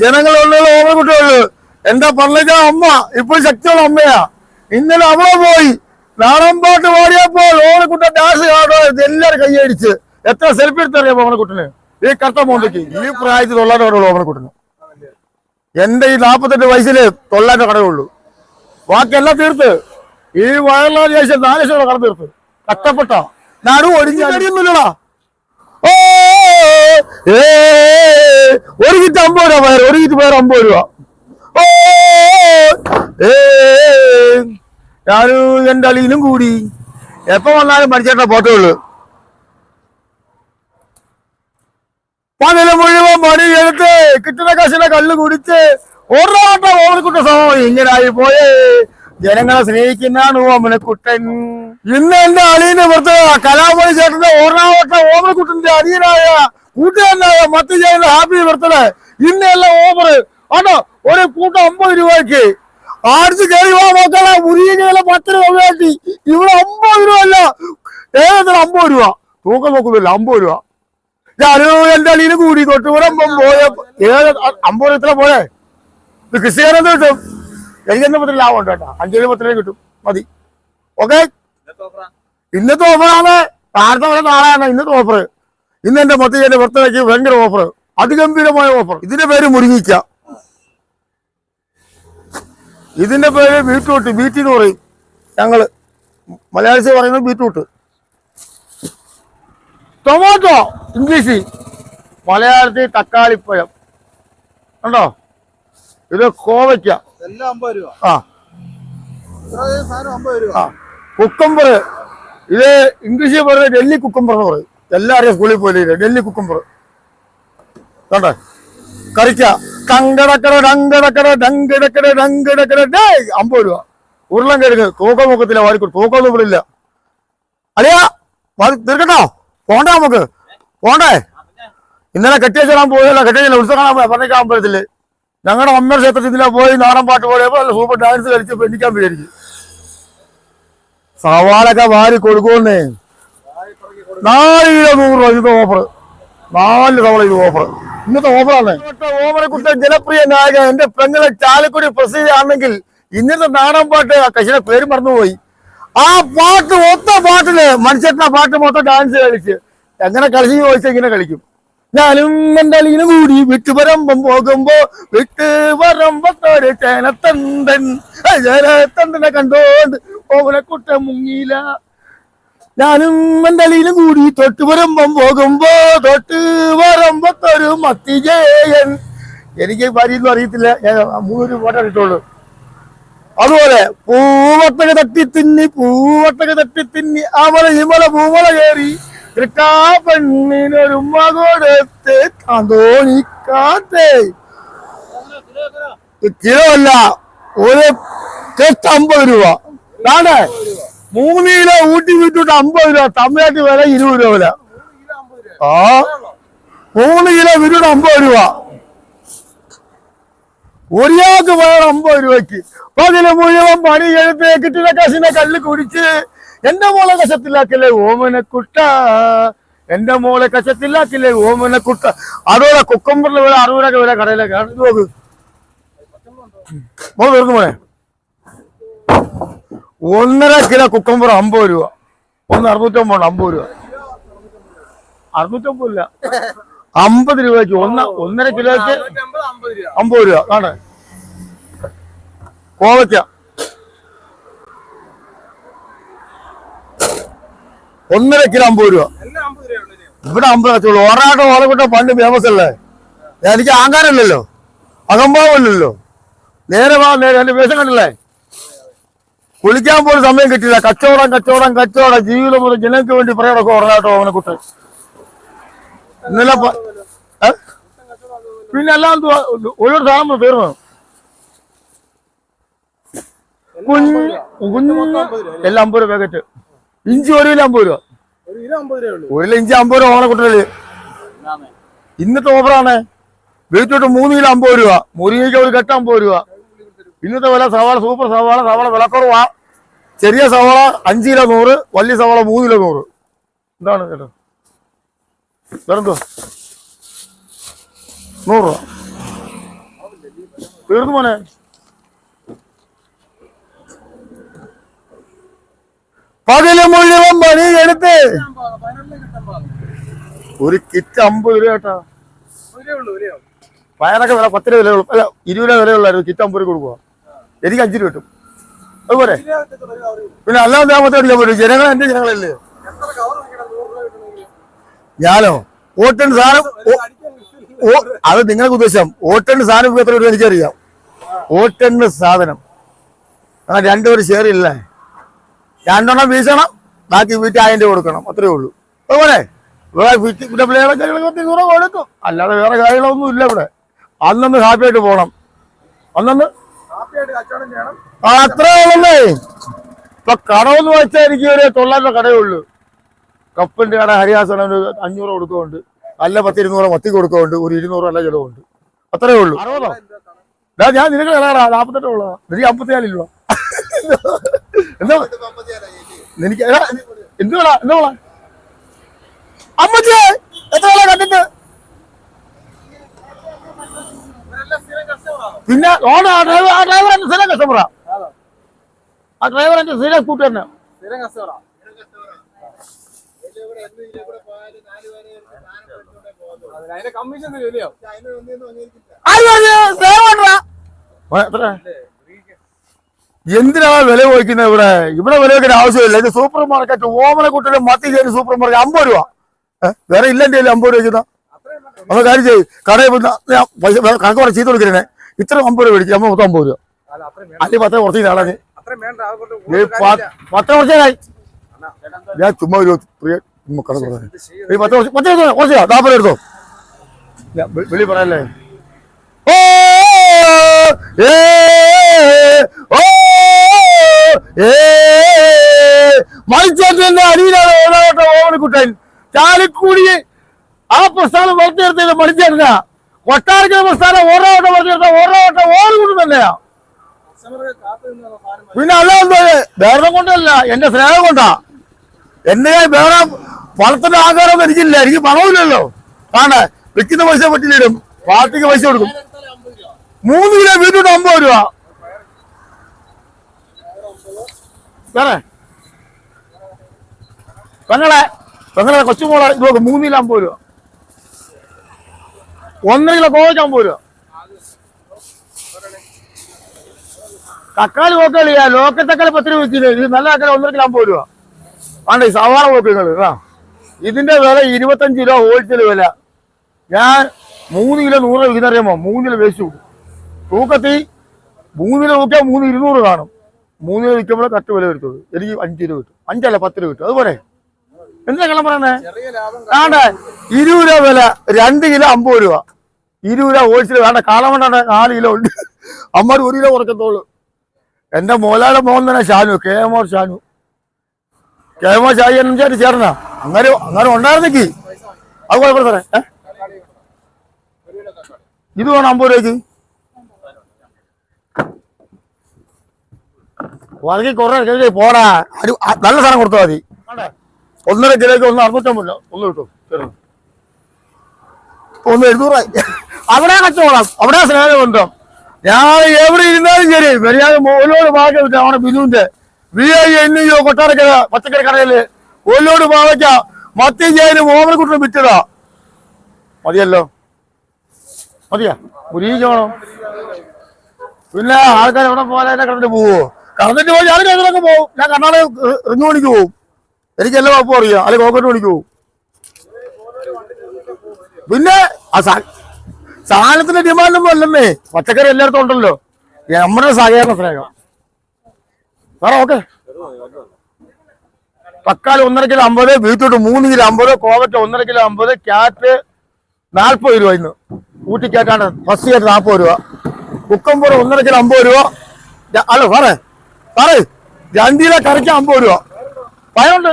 ജനങ്ങളുള്ള ഓമനക്കുട്ടിയുള്ളു എന്റെ പള്ളിക്ക അമ്മ ഇപ്പോൾ ശക്തിയുള്ള അമ്മയാ. ഇന്നലെ അവളെ പോയി. നാടൻ പാട്ട് പാടിയപ്പോൾ ഓമനക്കുട്ട ഡാൻസ് കാണോ എല്ലാരും കൈയടിച്ച് എത്ര സെൽഫി എടുത്തറിയാം ഓമനക്കുട്ടന്? ഈ കട്ട മോന്തയ്ക്ക് ഈ പ്രായത്തിൽ തൊള്ളായിരം കടയുള്ളൂ ഓമനക്കുട്ടന്. എന്റെ ഈ നാപ്പത്തെട്ട് വയസ്സിൽ തൊള്ളായിരം കടയുള്ളൂ ബാക്കിയെല്ലാം തീർത്ത്. ഈ വയറിലാണ് ശേഷം നാല് ലക്ഷം കട തീർത്ത്. കഷ്ടപ്പെട്ട. നാടും ഒടിഞ്ഞു അടിയൊന്നുമില്ലടാ ഓ ഒരു കിറ്റ് അമ്പത് രൂപ പയർ ഒരു കിറ്റ് പയർ അമ്പത് രൂപ. ഓ ഞാനും എന്റെ അളിയിലും കൂടി. എപ്പോ വന്നാലും മരിച്ചേട്ട ഫോട്ടോ ഉള്ളു. പകൽ മുഴുവൻ പണി എടുത്ത് കിട്ടുന്ന കശിനെ കല്ല് കുടിച്ച് ഒരാട്ട ഓർക്കുട്ട സമയം ഇങ്ങനായി പോയേ. ജനങ്ങളെ സ്നേഹിക്കുന്നതാണ് ഓമനക്കുട്ടൻ ഇന്ന് എന്റെ അളിയന്റെ പുറത്ത് കലാമണി ചേട്ടന്റെ ഓർണാവട്ട ഓമനക്കുട്ടന്റെ അടിയനായ കൂട്ടുകാരനായ മത്ത് ചെയ്യുന്ന ഹാപ്പി ബർത്ത്ഡേ. ഇന്ന് എല്ലാം ഓഫർ ആണോ? ഒരു കൂട്ടം അമ്പത് രൂപയ്ക്ക്. ആടിച്ച് കയറി വാ മക്കളെ. മുറിയ പത്ത് രൂപ വേണ്ടി. ഇവിടെ അമ്പത് രൂപ അല്ല. ഏകദേശം അമ്പത് രൂപ. തൂക്കം നോക്കുന്നില്ല. അമ്പത് രൂപ. ഞാനും എന്റെ അളിയിൽ കൂടി. തൊട്ടുപുറമ്പം പോയ ഏത് അമ്പത് ഇത്ര പോയെ ഇത് കൃഷിക്കാരെന്ത് കിട്ടും? എനിക്ക് എന്താ പത്രം ലാഭം ഉണ്ട് കേട്ടോ. അഞ്ചു പത്തിന് കിട്ടും. മതി. ഓക്കെ ഇന്നത്തെ ഓഫറാണ് താഴത്തെ പോലെ നാളെയാണ് ഇന്നത്തെ ഓഫർ ഇന്ന് എന്റെ മത്തി എന്റെ പുറത്തേക്ക് ഭയങ്കര ഓഫർ അതിഗംഭീരമായ ഓഫർ ഇതിന്റെ പേര് മുരിങ്ങിക്ക. ഇതിന്റെ പേര് ബീറ്റ്റൂട്ട് ബീറ്റ് എന്ന് പറയും. ഞങ്ങൾ മലയാളിസ് പറയുന്നത് ബീറ്റ്റൂട്ട് ടൊമാറ്റോ ഇംഗ്ലീഷ്. മലയാളത്തിൽ തക്കാളിപ്പഴം കണ്ടോ? ഇത് കോവയ്ക്ക. ആ. കുക്കമ്പർ ഇത് ഇംഗ്ലീഷിൽ പറയുന്നത് ഡൽഹി കുക്കമ്പർ എന്ന് പറയും. എല്ലാവരും സ്കൂളിൽ പോയി ഡൽഹി കുക്കുംബർ കണ്ടോ? കറിക്ക. കങ്കടക്കട ഡങ്കടക്കട ഡങ്കടക്കട ഡങ്കടക്കട ഡേ അമ്പത് രൂപ. ഉരുളൻ കിഴങ്ങ് തൂക്കം മുഖത്തില്ല വാരിക്കൊടു. തൂക്കമൊന്നും ഇവിടില്ല വാരി തീർക്കട്ടോ? പോണ്ടേ നമുക്ക്? പോണ്ടേ? ഇന്നലെ കെട്ടിയച്ചാൻ പോയല്ല കെട്ടിയല്ല ഉത്സവം കാണാൻ പറഞ്ഞേക്കാൻ അമ്പലത്തിൽ ഞങ്ങളുടെ അമ്മ ക്ഷേത്രത്തിൽ പോയി നാടൻ പാട്ട് നല്ല സൂപ്പർ ഡാൻസ് കളിച്ച് പെണ്ണിക്കാൻ വിചാരിച്ചു സവാളൊക്കെ വാരി കൊടുക്കുന്നേ നാല് കിലോ നൂറ് രൂപ ഇന്നത്തെ ഓഫർ. നാല് തവണ ഇത് ഓഫർ. ഇന്നത്തെ ഓഫറാണ് ഓഫറെ കുറിച്ച് ജനപ്രിയ നായകൻ എന്റെ പെങ്ങളെ ചാലക്കുടി പ്രസിദ്ധി ആണെങ്കിൽ ഇന്നത്തെ നാടൻ പാട്ട് ആ പേര് മറന്നുപോയി. ആ പാട്ട് ഒത്ത പാട്ടിൽ മനുഷ്യന്റെ പാട്ട് മൊത്തം ഡാൻസ് കളിച്ച്. എങ്ങനെ കളിച്ചു ചോദിച്ചാൽ ഇങ്ങനെ കളിക്കും. ഞാനും എന്റെ അളിയനും കൂടി വിട്ടുപരമ്പം പോകുമ്പോ വിട്ടുപരമ്പത്തൊരു ചേനത്തന്തൻ ചേനത്തന്തനെ കണ്ടോണ്ട് ഓവനെ കുട്ട മുങ്ങിയില്ല ഞാനും അളിയനും കൂടി തൊട്ടുപരമ്പം പോകുമ്പോ തൊട്ട് പറമ്പത്തൊരു മത്തിജയൻ എനിക്ക് ഭാര്യയൊന്നും അറിയത്തില്ല. ഞാൻ മൂന്നൂര് ഫോട്ടോ ഇട്ടുള്ളൂ അതുപോലെ പൂവട്ടക തട്ടി തിന്നി പൂവട്ടക തട്ടി തിന്നി അവള ഇമല പൂമല കയറി തൃക്കാ പെണ്ണിനൊരു കൊടുത്ത് തന്തോണിക്കാത്തേ കിലോ അല്ല ഒരു കെട്ടമ്പത് രൂപ. കാണേ മൂന്ന് കിലോ ഊട്ടി വിട്ടിട്ട് അമ്പത് രൂപ തമിഴ്നാട്ടിൽ വില ഇരുപത് രൂപ വില. ആ മൂന്ന് കിലോ വിട്ടിട്ട് അമ്പത് രൂപ. ഒരാൾക്ക് വേണം അമ്പത് രൂപയ്ക്ക്. അതിന് മുഴുവൻ പണി എടുത്ത് കിട്ടുന്ന കശിനെ കല്ല് കുടിച്ച് എന്റെ മോളെ കശത്തിലാക്കില്ലേ ഓമനക്കുട്ട എന്റെ മോളെ കശത്തിലാക്കില്ലേ ഓമനക്കുട്ട അതോടെ കുക്കമ്പറിൽ വില അറുപതൊക്കെ വില കടയിലേക്കാണ് ഇത് നോക്ക് മോൾ തീർന്നു മോനെ ഒന്നര കിലോ കുക്കമ്പർ അമ്പത് രൂപ. ഒന്ന് അറുന്നൂറ്റമ്പത് അമ്പത് രൂപ. അറുന്നൂറ്റമ്പത് ഇല്ല. അമ്പത് രൂപയ്ക്ക് ഒന്ന് ഒന്നര കിലോയ്ക്ക് അമ്പത് രൂപ. കാണേ കോവയ്ക്ക. ഒന്നര കിലോ അമ്പത് രൂപ. ഇവിടെ അമ്പത് വെച്ചോളൂ ഒരാട്ടം ഓലക്കുട്ട പണ്ട് ഫേമസ് അല്ലേ? എനിക്ക് ആങ്കാരല്ലല്ലോ അകംഭാവമല്ലല്ലോ നേരെ വാ നേരെ. എന്റെ വേഷം കണ്ടില്ലേ? കുളിക്കാൻ പോലും സമയം കിട്ടില്ല കച്ചവടം കച്ചവടം കച്ചവടം. ജീവിതം മുതൽ ജനങ്ങൾക്ക് വേണ്ടി പറയണൊക്കെ ഉറങ്ങാട്ടോ അവനെ കുട്ടി. ഇന്നലെ പിന്നെ എല്ലാം ഒരു സാധനം തീർന്നു കുഞ്ഞ് കുഞ്ഞ് എല്ലാം അമ്പത് രൂപ പാക്കറ്റ് ഇഞ്ചി ഒരു കിലോ അമ്പത് രൂപ. ഒരു കിലോ ഇഞ്ചി അമ്പത് രൂപ ഓണ കുട്ടൽ ഇന്നത്തെ ഓഫറാണ്. വീട്ടിലോട്ട് മൂന്ന് കിലോ അമ്പത് രൂപ. മുരിങ്ങയ്ക്ക് ഒരു കെട്ട് അമ്പത് രൂപ. ഇന്നത്തെ വില സവാള സൂപ്പർ സവാള സവാള വിലക്കുറവാ ചെറിയ സവാള അഞ്ച് കിലോ നൂറ് വലിയ സവാള മൂന്ന് കിലോ നൂറ്. എന്താണ് കേട്ടോ വേറെന്തോ? നൂറ് രൂപ. തീർന്നു മോനെ. പകൽ മുഴുവൻ പണി എടുത്ത്. ഒരു കിറ്റ് അമ്പത് രൂപ കേട്ടാ പയറൊക്കെ വില പത്ത് രൂപ വിലയുള്ളൂ. അല്ല ഇരുപത് രൂപ വിലയുള്ളായിരുന്നു. കിറ്റ് അമ്പത് രൂപ കൊടുക്കുക എനിക്ക് അഞ്ച് രൂപ കിട്ടും അതുപോലെ. പിന്നെ അല്ലാതെ താമസത്തെ അടിക്കാൻ പറ്റും ജനങ്ങൾ എന്റെ ജനങ്ങളല്ലേ? ഞാനോ? ഓട്ടൻ സാധനം അത് നിങ്ങൾക്ക് ഉദ്ദേശം ഓട്ടന് സാധനം ഇപ്പൊ എത്ര രൂപ എനിക്കറിയാം. ഓട്ടന് സാധനം. ആ രണ്ടുപേർ ഷെയർ ഇല്ലേ? രണ്ടെണ്ണം വീശണം ബാക്കി വീട്ടിൽ ആയിരം രൂപ കൊടുക്കണം. അത്രേ ഉള്ളൂ. അതുപോലെ കൊടുക്കും. അല്ലാതെ വേറെ കാര്യങ്ങളൊന്നും ഇല്ല ഇവിടെ. അന്നൊന്ന് ഹാപ്പി ആയിട്ട് പോകണം അന്നൊന്ന് ആ, അത്രേ ഉള്ളേ ഇപ്പൊ കടമെന്ന് വെച്ചാൽ എനിക്ക് ഒരു തൊള്ളായിരം കടയേ ഉള്ളൂ. കപ്പിന്റെ കട ഹരിയാസന ഒരു അഞ്ഞൂറ് കൊടുക്കുന്നുണ്ട്. അല്ല പത്ത് ഇരുന്നൂറ് മത്തി കൊടുക്കുന്നുണ്ട്. ഒരു ഇരുന്നൂറ് അല്ല ചിലവുണ്ട്. അത്രേ ഉള്ളൂ. അറുപതോ? ഞാൻ നിനക്ക് കളറാ നാപ്പത്തെട്ട് ഉള്ളതാ. എനിക്ക് അമ്പത്തിനാലില്ല എന്താ? എനിക്ക് എടാ, എന്തുവാടാ? എന്തുവാ അമ്മച്ചേ എത്ര കണ്ടിട്ട്? പിന്നെ ഓണ ആ ഡ്രൈവർ ആ ഡ്രൈവർ എന്റെ സ്ഥിരം കസ്റ്റമറാ ആ. ഡ്രൈവർ എന്റെ സ്ഥിരം കൂട്ടുതന്നെ സ്ഥിരം കസ്റ്റമറാ? എന്തിനാ വില ചോദിക്കുന്നത് ഇവിടെ? ഇവിടെ വില വയ്ക്കുന്ന ആവശ്യമില്ല. ഇത് സൂപ്പർ മാർക്കറ്റ് ഓമന കുട്ടിയുടെ മത്തി ചെയ്ത് സൂപ്പർ മാർക്കറ്റ് അമ്പത് രൂപ. വേറെ ഇല്ലെന്റെ അമ്പത് രൂപ വെക്കുന്ന അപ്പൊ കാര്യം ചെയ്യും. കടയിൽ പൈസ കണക്ക് പറഞ്ഞ് ചീത്ത കൊടുക്കണേ ഇത്ര അമ്പത് രൂപ മേടിച്ചു നമ്മൾ മൊത്തം അമ്പത് രൂപ. അല്ലെങ്കിൽ പത്തേ കുറച്ച് കാര്യമില്ല. പത്ത് കുറച്ചായി ഞാൻ ചുമ്മാ ഒരു പ്രിയ കണക്ക് പറഞ്ഞു പത്ത് കുറച്ച് പത്ത് കുറച്ച് നാൽപ്പത് എടുത്തോ? വെളി പറയല്ലേ? ഓ ഏ ഓ ഏ മത്സ്യത്തിന്റെ അടിയിലാണ് ഓരോട്ട ഓവനക്കുട്ടൻ ചാലിക്കൂടി ആ പ്രസ്ഥാനം വളർത്തിയെടുത്തത് മത്സ്യല്ല കൊട്ടാരക്കര പ്രസ്ഥാനം ഓരോ വട്ടം പറഞ്ഞിരുന്ന ഓടുകൂടി തന്നെയാ കസ്റ്റമർക്ക് കാത്തു നിന്നുള്ള പിന്നെ അല്ല എന്തോ വേറെ കൊണ്ടല്ല. എന്റെ സ്നേഹം കൊണ്ടാ. എന്നെ വേറെ പണത്തിന്റെ ആകാരം എനിക്കില്ല. എനിക്ക് പണമില്ലല്ലോ ആണ്. വിൽക്കുന്ന പൈസ പറ്റില്ലിടും പാർട്ടിക്ക് പൈസ കൊടുക്കും. മൂന്ന് കിലോ വീട്ടിട്ട് അമ്പത് രൂപ. വേറെ? പെങ്ങളെ പെങ്ങളെ കൊച്ചുമോളെ ഇത് മൂന്ന് കിലോ രൂപ. ഒന്നര കിലോ കോവച്ചാൻ പോരുക രൂപ തക്കാളി നോക്കളിയാ ലോക്കൽ തക്കാളി പത്ത് രൂപ വെച്ചില്ലേ? ഇത് നല്ല തക്കാളി ഒന്നര കിലോ അമ്പത് രൂപ. ആണ്ട് ഈ സവാള നോക്കുങ്ങൾ ആ ഇതിന്റെ വില ഇരുപത്തഞ്ച് കിലോ ഹോൾസെയിൽ വില. ഞാൻ മൂന്ന് കിലോ നൂറ് ഇതിനറിയാമോ? മൂന്ന് കിലോ വേസ്റ്റ് കൊടുക്കും തൂക്കത്തി മൂന്ന് കിലോ നോക്കിയാൽ മൂന്ന് ഇരുന്നൂറ് കാണും. മൂന്ന് കിലോ വിൽക്കുമ്പോൾ കട്ട് വില വരുത്തുള്ളൂ എനിക്ക് അഞ്ച് കിലോ കിട്ടും. അഞ്ചല്ല പത്ത് രൂപ കിട്ടും. അതുപോലെ എന്താ കള്ളം പറയണേ ആണ്ടെ. ഇരുപത് രൂപ വില രണ്ട് കിലോ അമ്പത് രൂപ. ഇരുപത് രൂപ ഹോൾസെയിൽ വേണ്ട. കാളം കൊണ്ടാണ് നാല് കിലോ ഉണ്ട്. അമ്മ ഒരു കിലോ കുറക്കത്തോളൂ എന്റെ മോലാടെ മോൻ തന്നെ Shanu K M or Shanu. K M or Shayi എന്നു ചേർന്നാ. അങ്ങനെ അങ്ങനെ ഉണ്ടായിരുന്നെങ്കിൽ അത് കുഴപ്പമില്ല സാറേ? ഇത് വേണം അമ്പത് രൂപയ്ക്ക്. വളരെ കുറേ പോടാ. നല്ല സാധനം കൊടുത്താൽ മതി. ഒന്നര കിലോയ്ക്ക് ഒന്ന് അറുന്നൂറ്റമ്പത് ഒന്ന് കിട്ടും. ഒന്ന് എഴുന്നൂറായി അവിടെ കച്ചവടം. അവിടെ സ്നേഹമുണ്ടോ ഞാൻ എവിടെ ഇരുന്നാലും ശരി. മര്യാദ ഓലോട് ഭാഗ്യം വെച്ചാൽ അവിടെ ബിനുവിന്റെ. V I N U Kottarakkara പച്ചക്കറി കടയിൽ. ഓലോട് ഭാഗയ്ക്ക മത്തി ചെയ്യാനും ഓമനക്കുട്ടും വിറ്റതാ. മതിയല്ലോ. മതിയാ? മുരീക്കണം പിന്നെ ആൾക്കാർ എവിടെ പോലെ എന്നെ കണ്ടിട്ട് പോവോ? കടന്നിട്ട് പോയി ഞാൻ കണ്ടിട്ടൊക്കെ പോകും ഞാൻ കർണാടക റിഞ്ഞു മണിക്ക് പോവും. എനിക്ക് എല്ലാ കുഴപ്പം അറിയാം. അല്ലെങ്കിൽ കോക്കറ്റ് മണിക്ക് പോകും പിന്നെ ആ ഡിമാൻഡ് സാധനത്തിന്റെ ഡിമാൻഡൊന്നും അല്ലെന്നേ പച്ചക്കറി എല്ലായിടത്തും ഉണ്ടല്ലോ. നമ്മുടെ സഹകരണ സ്നേഹം. സാറേ ഓക്കെ തക്കാളി ഒന്നര കിലോ അമ്പത് ബീറ്റ്റൂട്ട് മൂന്ന് കിലോ അമ്പത് കോവറ്റ ഒന്നര കിലോ അമ്പത് ക്യാറ്റ് നാൽപ്പത് രൂപ ഇന്ന്. ഊട്ടിക്കാറ്റാണ് ഫസ്റ്റ് ക്യാറ്റ് നാൽപ്പത് രൂപ. കുക്കമ്പൂർ ഒന്നര കിലോ അമ്പത് രൂപ. അല്ല സാറേ സാറേ രണ്ട് കറിക്ക് അമ്പത് രൂപ. പയറുണ്ട്